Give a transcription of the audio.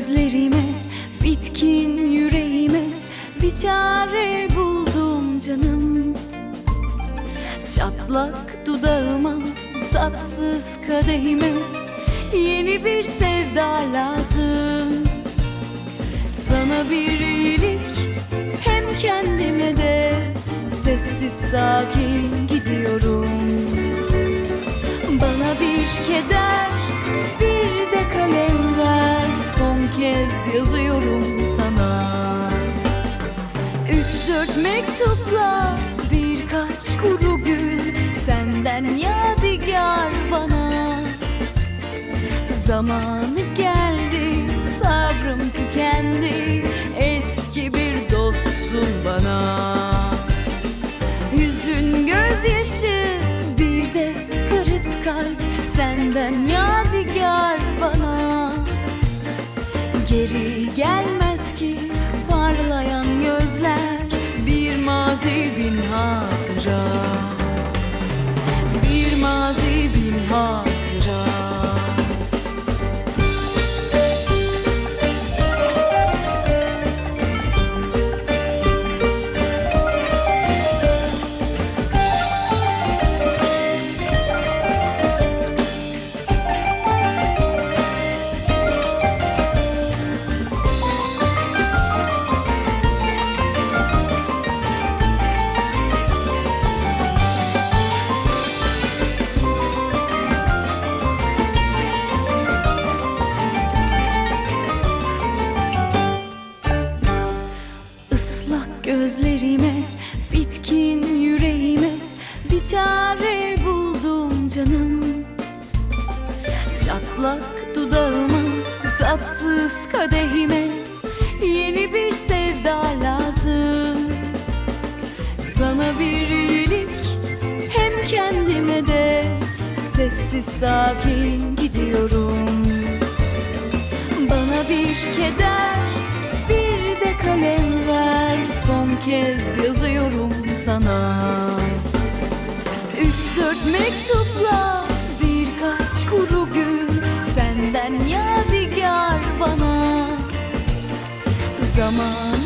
gözlerime Bitkin yüreğime bir çare buldum canım. Çatlak dudağıma tatsız kadehime Yeni bir sevda lazım. Sana bir iyilik hem kendime de Sessiz sakin gidiyorum. Bana bir keder yazıyorum sana. Üç dört mektupla birkaç kuru gül Senden yadigar bana. Zamanı geldi sabrım tükendi Eski bir dostsun bana. Hüzün gözyaşı Geri gelmez ki. Parlayan gözler Bir mazi bin hatıra. Bir mazi bin hatıra gözlerime, bitkin yüreğime bir çare buldum canım. Çatlak dudağıma, tatsız kadehime yeni bir sevda lazım. Sana bir iyilik hem kendime de sessiz sakin gidiyorum. Bana bir keder bir de kalem Son kez yazıyorum sana. Üç dört mektupla birkaç kuru gül Senden yadigar bana. Zaman